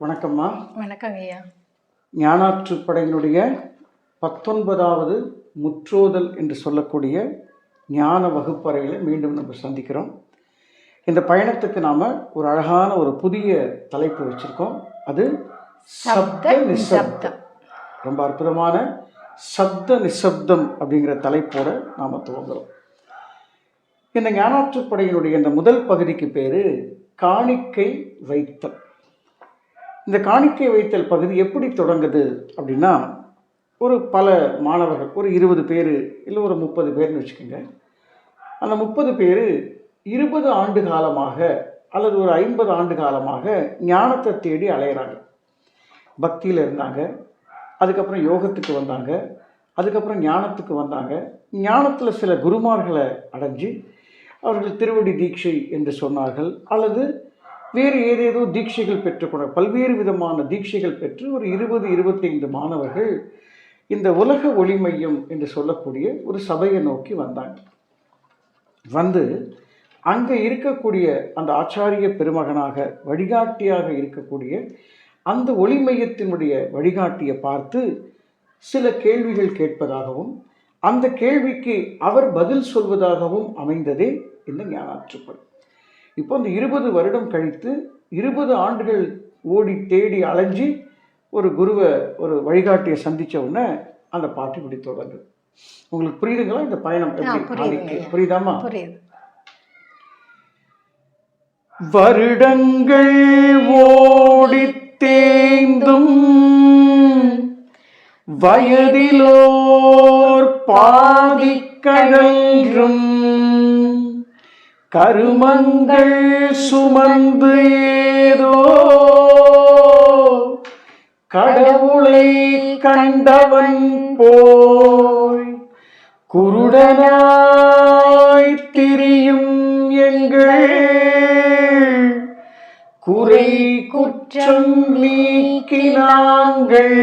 வணக்கம்மா. வணக்கங்க ஐயா. ஞானாற்றுப்படையினுடைய பத்தொன்பதாவது முற்றோதல் என்று சொல்லக்கூடிய ஞான வகுப்பறையில் மீண்டும் நம்ம சந்திக்கிறோம். இந்த பயணத்துக்கு நாம் ஒரு அழகான ஒரு புதிய தலைப்பு வச்சுருக்கோம். அது சப்த நிசப்தம். ரொம்ப அற்புதமான சப்த நிசப்தம் அப்படிங்கிற தலைப்போடு நாம் துவங்குறோம். இந்த ஞானாற்றுப்படையினுடைய இந்த முதல் பகுதிக்கு பேர் காணிக்கை வைத்தல். இந்த காணிக்கை வைத்தல் பகுதி எப்படி தொடங்குது அப்படின்னா ஒரு பல மாணவர்கள் ஒரு இருபது பேர் இல்லை ஒரு முப்பது பேர்னு வச்சுக்கோங்க. அந்த முப்பது பேர் இருபது ஆண்டு காலமாக அல்லது ஒரு ஐம்பது ஆண்டு காலமாக ஞானத்தை தேடி அலையிறாங்க. பக்தியில் இருந்தாங்க அதுக்கப்புறம் யோகத்துக்கு வந்தாங்க அதுக்கப்புறம் ஞானத்துக்கு வந்தாங்க. ஞானத்தில் சில குருமார்களை அடைஞ்சு அவர்கள் திருவடி தீட்சை என்று சொன்னார்கள். அல்லது வேறு ஏதேதோ தீட்சைகள் பெற்றுக்கொண்ட பல்வேறு விதமான தீட்சைகள் பெற்று ஒரு இருபது இருபத்தைந்து மாணவர்கள் இந்த உலக ஒளி மையம் என்று சொல்லக்கூடிய ஒரு சபையை நோக்கி வந்தாங்க. வந்து அங்கே இருக்கக்கூடிய அந்த ஆச்சாரிய பெருமகனாக வழிகாட்டியாக இருக்கக்கூடிய அந்த ஒளி மையத்தினுடைய வழிகாட்டியை பார்த்து சில கேள்விகள் கேட்பதாகவும் அந்த கேள்விக்கு அவர் பதில் சொல்வதாகவும் அமைந்ததே இந்த ஞானாற்றுப்படும் இப்போ இந்த இருபது வருடம் கழித்து இருபது ஆண்டுகள் ஓடி தேடி அலைஞ்சி ஒரு குருவை ஒரு வழிகாட்டியை சந்திச்ச உடனே அந்த பாட்டு இப்படி தொடங்குது உங்களுக்கு புரியுதுங்களா இந்த பயணம் ஆ, எப்படி புரியுதுங்க நாளைக்கு? ஐயா. புரியுதாம்மா புரியுது வருடங்கள் ஓடித் தேய்ந்தும் வயதிலோர் பாதி கழன்றும் கருமங்கள் சுமந்து ஏதோ கடவுளை கண்டவன் போய் குருடனாய் திரியும் எங்கள் குறை குற்றம் நீக்கினாங்கள்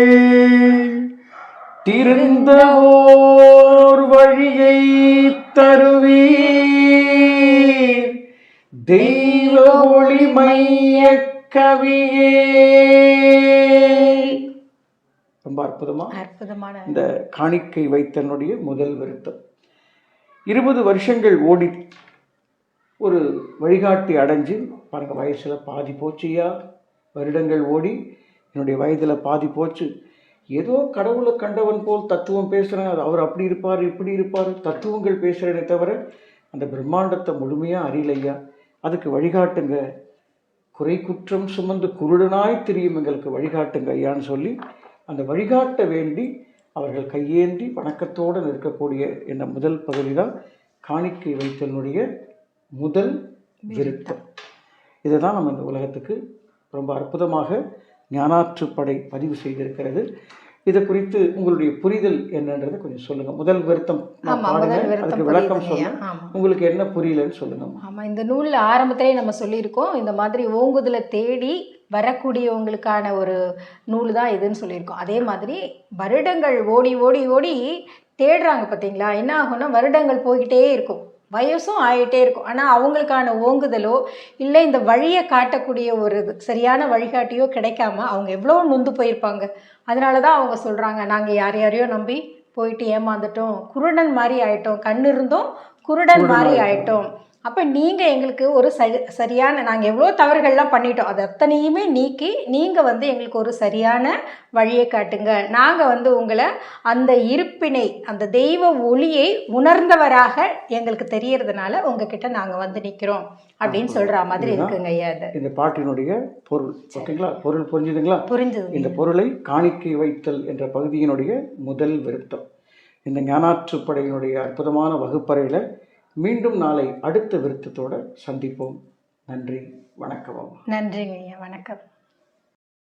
திருந்த ஓர் வழியை தருவீர். தெய்வ ஒளி மைய கவியே ரொம்ப அற்புதமா? அற்புதமான. இந்த காணிக்கை வைத்தனுடைய முதல் வருத்தம். இருபது வருஷங்கள் ஓடி ஒரு வழிகாட்டி அடைஞ்சு பாருங்க வயசில் பாதி போச்சுயா? வருடங்கள் ஓடி என்னுடைய வயதில் பாதி போச்சு. ஏதோ கடவுளை கண்டவன் போல் தத்துவம் பேசுகிறேன் அது அவர் அப்படி இருப்பார் இப்படி இருப்பார் தத்துவங்கள் பேசுகிறேனே தவிர அந்த பிரம்மாண்டத்தை முழுமையாக அறியலையா? அதுக்கு வழிகாட்டுங்க. குறை குற்றம் சுமந்து குருடனாய் திரியும் எங்களுக்கு வழிகாட்டுங்க ஐயான்னு சொல்லி அந்த வழிகாட்ட வேண்டி அவர்கள் கையேந்தி வணக்கத்தோடு நிற்கக்கூடிய இந்த முதல் பகுதி தான் காணிக்கை வைத்தனுடைய முதல் விருத்தம். இதை தான் நம்ம இந்த உலகத்துக்கு ரொம்ப அற்புதமாக ஞானாற்றுப்படை பதிவு செய்திருக்கிறது. இதை குறித்து உங்களுடைய புரிதல் என்னன்றதை கொஞ்சம் சொல்லுங்க. முதல் விருத்தம் அதுக்கு விளக்கம். சொல்லுங்க. உங்களுக்கு என்ன புரியலன்னு சொல்லுங்கம்மா. ஆமா இந்த நூல்ல ஆரம்பத்திலே நம்ம சொல்லியிருக்கோம். இந்த மாதிரி ஓங்குதலை தேடி வரக்கூடியவங்களுக்கான ஒரு நூல் தான் இதுன்னு சொல்லியிருக்கோம். அதே மாதிரி வருடங்கள் ஓடி ஓடி ஓடி தேடுறாங்க பார்த்தீங்களா என்ன ஆகும்னா வருடங்கள் போய்கிட்டே இருக்கும். வயசும் ஆகிட்டே இருக்கும். ஆனால் அவங்களுக்கான ஓங்குதலோ இல்லை இந்த வழியை காட்டக்கூடிய ஒரு இது, சரியான வழிகாட்டியோ கிடைக்காம அவங்க எவ்வளோ நொந்து போயிருப்பாங்க. அதனால தான் அவங்க சொல்கிறாங்க நாங்கள் யார் யாரையோ நம்பி போயிட்டு ஏமாந்துட்டோம். குருடன் மாதிரி ஆயிட்டோம். கண் இருந்தும் குருடன் குருடன் மாதிரி ஆயிட்டோம். அப்போ நீங்கள் எங்களுக்கு ஒரு சரி சரியான நாங்கள் எவ்வளோ தவறுகள்லாம் பண்ணிட்டோம் அது அத்தனையுமே நீக்கி நீங்கள் வந்து எங்களுக்கு ஒரு சரியான வழியை காட்டுங்க. நாங்கள் வந்து உங்களை அந்த இருப்பினை அந்த தெய்வ ஒளியை உணர்ந்தவராக எங்களுக்கு தெரியறதுனால உங்ககிட்ட நாங்கள் வந்து நிற்கிறோம் அப்படின்னு சொல்கிற மாதிரி இருக்குங்க ஐயா அது இந்த பாட்டினுடைய பொருள் ஓகேங்களா? பொருள் புரிஞ்சுதுங்களா? புரிஞ்சுது இந்த பொருளை காணிக்கை வைத்தல் என்ற பகுதியினுடைய முதல் விருத்தம். இந்த ஞானாற்றுப்படையினுடைய அற்புதமான வகுப்பறையில் மீண்டும் நாளை அடுத்த விருத்தத்தோட சந்திப்போம். நன்றி வணக்கம். நன்றிங்க ஐயா வணக்கம்.